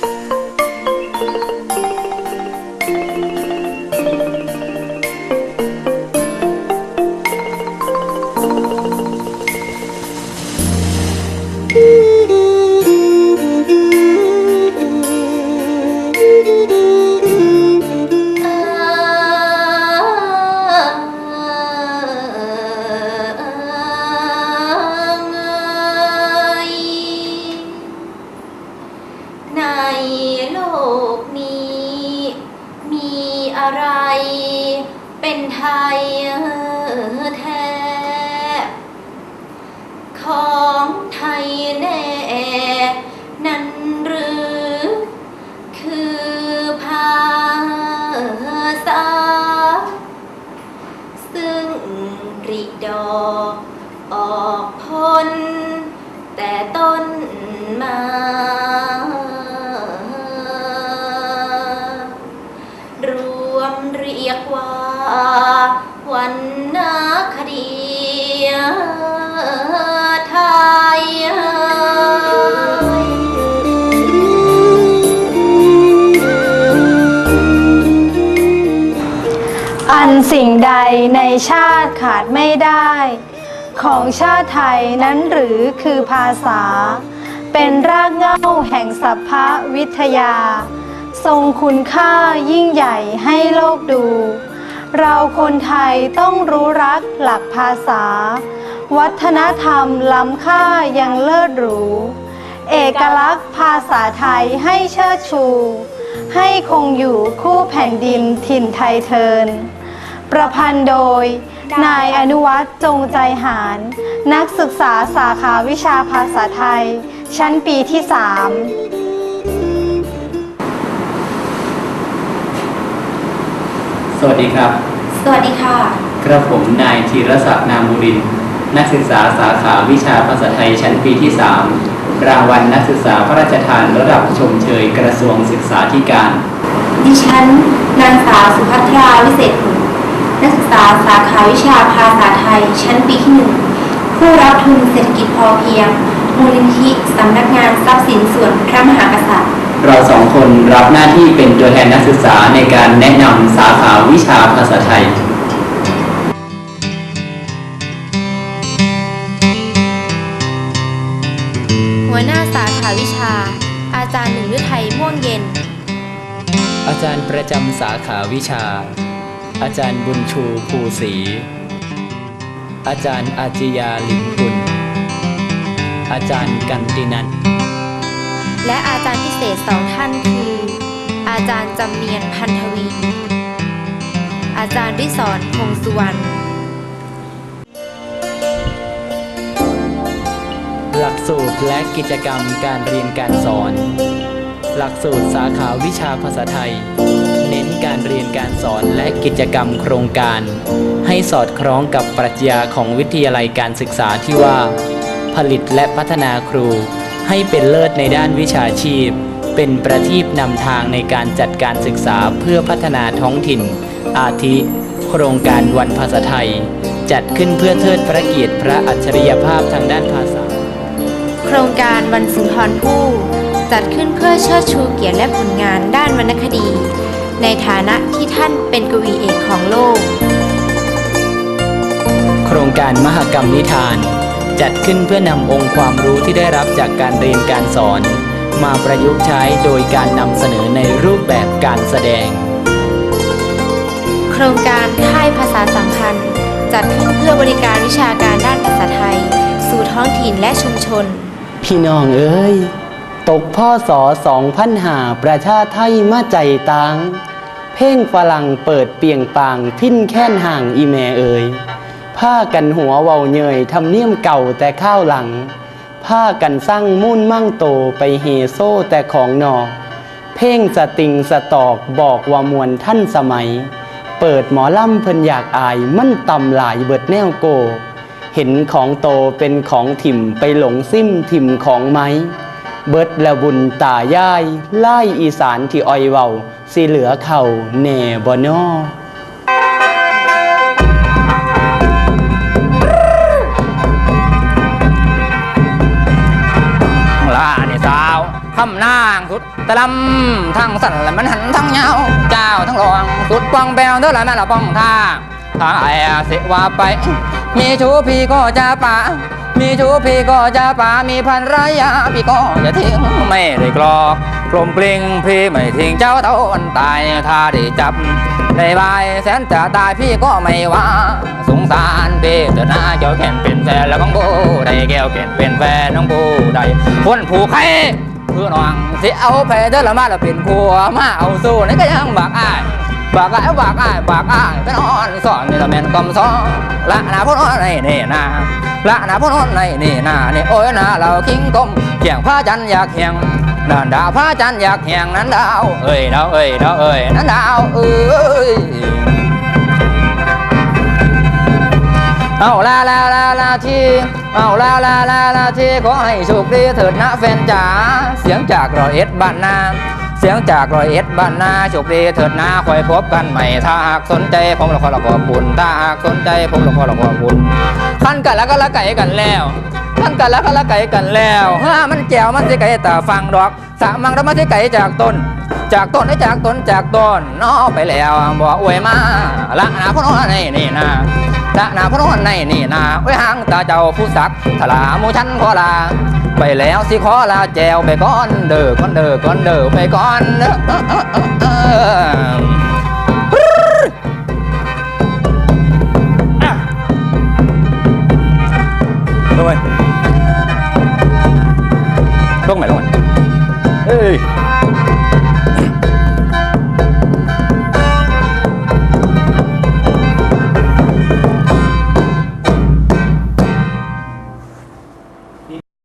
ใริดอกออกพ้นแต่ต้นมารวมเรียกว่าวันนาคดีไทย อันสิ่งใดในชาติขาดไม่ได้ ของชาติไทยนั้นหรือคือภาษา เป็นรากเหง้าแห่งสัพพวิทยา ทรงคุณค่ายิ่งใหญ่ให้โลกดู เราคนไทยต้องรู้รักหลักภาษา วัฒนธรรมล้ำค่ายังเลิศหรู เอกลักษณ์ภาษาไทยให้เชิดชูให้คงอยู่คู่แผ่นดินถิ่นไทยเทิน ประพันธ์โดย นายอนุวัฒน์จงใจหาร นักศึกษาสาขาวิชาภาษาไทย ชั้นปีที่3สวัสดีครับ สวัสดีค่ะ กระผมนายธีรศักดิ์นามบุรินทร์นักศึกษาสาขาวิชาภาษาไทยชั้นปีที่3รางวัลนักศึกษาพระราชทานระดับชมเชยกระทรวงศึกษาธิการ ดิฉันนางสาวสุภัทราวิเศษผล นักศึกษาสาขาวิชาภาษาไทย ชั้นปีที่หนึ่งผู้รับทุนเศรษฐกิจพอเพียง มูลนิธิสำนักงานทรัพย์สินส่วนพระมหากษัตริย์ เราสองคนรับหน้าที่เป็นตัวแทนนักศึกษาในการแนะนำสาขาวิชาภาษาไทยหัวหน้าสาขาวิชา อาจารย์หนึ่งฤทัยม่วงเย็น อาจารย์ประจำสาขาวิชา อาจารย์บุญชูภูศรีอาจารย์อาจิยาลิมกุล อาจารย์กันตินันและอาจารย์พิเศษสองท่านคือ อาจารย์จำเนียนพันธวี อาจารย์ริสอนพงษ์สุวรรณหลักสูตรและกิจกรรมการเรียนการสอน หลักสูตรสาขาวิชาภาษาไทย เน้นการเรียนการสอนและกิจกรรมโครงการ ให้สอดคล้องกับปรัชญาของวิทยาลัยการศึกษาที่ว่า ผลิตและพัฒนาครู ให้เป็นเลิศในด้านวิชาชีพ เป็นประทีปนำทางในการจัดการศึกษาเพื่อพัฒนาท้องถิ่น อาทิ โครงการวันภาษาไทย จัดขึ้นเพื่อเทิดพระเกียรติพระอัจฉริยภาพทางด้านภาษา โครงการวันสุนทรภู่ จัดขึ้นเพื่อเชิดชูเกียรติและผลงานด้านวรรณคดี ในฐานะที่ท่านเป็นกวีเอกของโลก โครงการมหกรรมนิทาน จัดขึ้นเพื่อนำองค์ความรู้ที่ได้รับจากการเรียนการสอน มาประยุกต์ใช้โดยการนำเสนอในรูปแบบการแสดง โครงการค่ายภาษาสัมพันธ์ จัดขึ้นเพื่อบริการวิชาการด้านภาษาไทย สู่ท้องถิ่นและชุมชน พี่น้องเอ้ย ตกพ่อสอสองพันหาประชาไทยมาใจตังเพ่งฝรั่งเปิดเปียงปางพิ้นแค้นห่างอีแม่เอ่ยผ้ากันหัวเวาเยยทำเนียมเก่าแต่ข้าวหลัง ผ้ากันสร้างมุ่นมั่งโตไปเฮโซแต่ของนอ เพ่งสติงสตอกบอกว่ามวลท่านสมัย เปิดหมอล่ำเพิ่นอยากอายมันตำหลายเบิดแนวโก เห็นของโตเป็นของถิ่มไปหลงซิ่มถิ่มของไม้ เบิดและบุญตายายไล่อีสานที่อ้อยเว้าสิเหลือเขาแหน่บ่นอลาเนี่ยสาวคำนางสุดตะลำทั้งสั่นและมันหันทั้งยาเจ้าทั้งรองสุดปองแปวเท่าไรแม่ละป้องท่าทางไอ้เสว่าไป มีชูพี่ก็จะป่า มีชูพี่ก็จะป่ามีพันรยาพี่ก็จะทิ้งไม่ได้กลอกกลมกลิ้งพี่ไม่ทิ้งเจ้าเท่าวันตายถ้าได้จับได้บายแสนจะตายพี่ก็ไม่ว่า สงสารพี่เถิดนะเจ้าแก่นเป็นแฟนแล้วของผู้ใดแก้วแก่นเป็นแฟนน้องผู้ใดคนผู้ใครเพื่อน้องสิเอาแพ้เธอละมาล้วเป็นผัวมาเอาสู้นี่ก็ยังบักอ้ายบากอ้ายบากอ้ายบากอ้ายเป็นอ่อนสอนนี่ละแม่นกำสองละนาพนอนในนี่นา ละนาพนอนในนี่นานี่โอ้ยนาเราคิงกลมเขียงผ้าจันอยากเขียงนันดาวผ้าจันอยากเขียงนั้นดาวเอ้ยดาวเอ้ยดาวเอ้ยนั้นดาวเอ้ยเอาลาลาลาลาทีเอาลาลาลาลาทีขอให้โชคดีเถิดนะแฟนจ๋าเสียงจากรอเอ็ดบ้านนา เสียงจากรอยเอ็ดบ้านนาโชคดีเถิดนาคอยพบกันใหม่ถ้าหากสนใจผมละขอละขอบคุณถ้าหากสนใจผมละขอละขอบคุณขั้นกันแล้วก็ละไก่กันแล้วขั้นกันแล้วก็ละไก่กันแล้วฮ่ามันแจวมันสิไก่แต่ฟังดอกสามังแล้วมันสิไก่จากต้น จากต้นได้จากต้นจากต้นนอไปแล้วบอกอวยมาละนาพนในนี่นาละนาพนในนี่นาไว้หางตาเจ้าผู้สักถลามูชันขอลา ไปแล้วสิขอลาแจวไปก่อนเด้อก่อนเด้อก่อนเด้อไปก่อนเดอเออเออเออเอออะลงไปลงไหมลงไหมเฮ้ย